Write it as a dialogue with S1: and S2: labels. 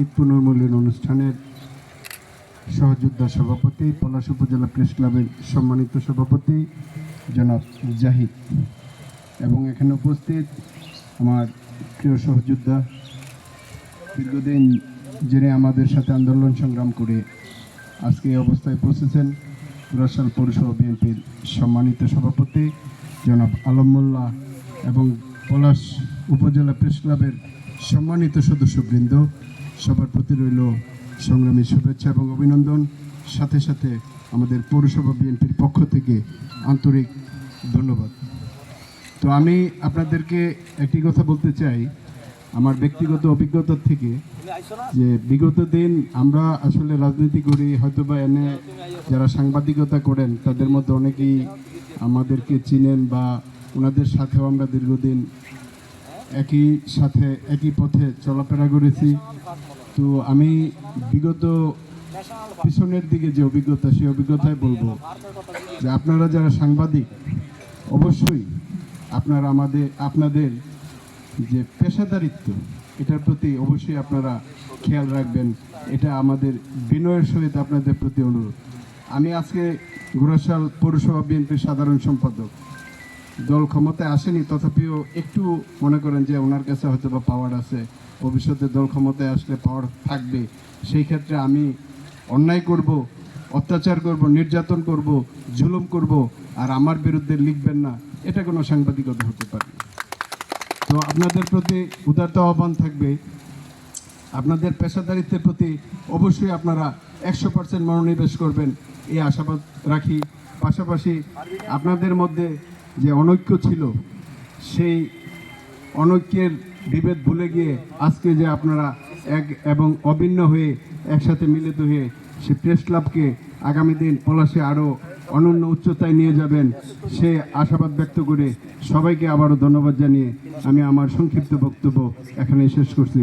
S1: ঈদ পুনর্মূল্যায়ন অনুষ্ঠানের সহযোদ্ধা সভাপতি, পলাশ উপজেলা প্রেস ক্লাবের সম্মানিত সভাপতি জনাব জাহিদ। এবং এখানে উপস্থিত আমার প্রিয় সহযোদ্ধা, দীর্ঘদিন যিনি আমাদের সাথে আন্দোলন সংগ্রাম করে আজকে এই অবস্থায় পৌঁছেছেন রাসাল পৌরসভা বিএনপির সম্মানিত সভাপতি জনাব আলম মোল্লা এবং পলাশ উপজেলা প্রেস ক্লাবের সম্মানিত সদস্যবৃন্দ সবার প্রতি রইল সংগ্রামী শুভেচ্ছা এবং অভিনন্দন। সাথে সাথে আমাদের পৌরসভা বিএনপির পক্ষ থেকে আন্তরিক ধন্যবাদ। তো আমি আপনাদেরকে একটি কথা বলতে চাই। আমার ব্যক্তিগত অভিজ্ঞতার থেকে যে বিগত দিন আমরা আসলে রাজনীতি করি হয়তো বা এনে যারা সাংবাদিকতা করেন, তাদের মধ্যে অনেকেই আমাদেরকে চিনেন বা ওনাদের সাথেও আমরা দীর্ঘদিন একই সাথে, একই পথে চলাফেরা করেছি। তো আমি বিগত পিছনের দিকে যে অভিজ্ঞতা, সেই অভিজ্ঞতায় বলব যে আপনারা যারা সাংবাদিক, অবশ্যই আপনারা আমাদের, আপনাদের যে পেশাদারিত্ব, এটার প্রতি অবশ্যই আপনারা খেয়াল রাখবেন। এটা আমাদের বিনয়ের সহিত আপনাদের প্রতি অনুরোধ। আমি আজকে গুরাশাল পৌরসভা বিএনপির সাধারণ সম্পাদক। দল ক্ষমতায় আসেনি, তথাপিও একটু মনে করেন যে ওনার কাছে হয়তো বা পাওয়ার আছে। ভবিষ্যতে দল ক্ষমতায় আসলে পাওয়ার থাকবে। সেই ক্ষেত্রে আমি অন্যায় করব, অত্যাচার করব, নির্যাতন করব, জুলুম করব, আর আমার বিরুদ্ধে লিখবেন না, এটা কোনো সাংবাদিকতা হতে পারে তো আপনাদের প্রতি উদারতা আহ্বান থাকবে। আপনাদের পেশাদারিত্বের প্রতি অবশ্যই আপনারা একশো পার্সেন্ট মনোনিবেশ করবেন, এই আশাবাদ রাখি। পাশাপাশি আপনাদের মধ্যে যে অনৈক্য ছিল, সেই অনৈক্যের বিভেদ ভুলে গিয়ে আজকে যে আপনারা এক এবং অভিন্ন হয়ে একসাথে মিলিত হয়ে সে প্রেস ক্লাবকে আগামী দিন পলাশে আরও অনন্য উচ্চতায় নিয়ে যাবেন, সে আশাবাদ ব্যক্ত করে সবাইকে আবারও ধন্যবাদ জানিয়ে আমি আমার সংক্ষিপ্ত বক্তব্য এখানে শেষ করছি।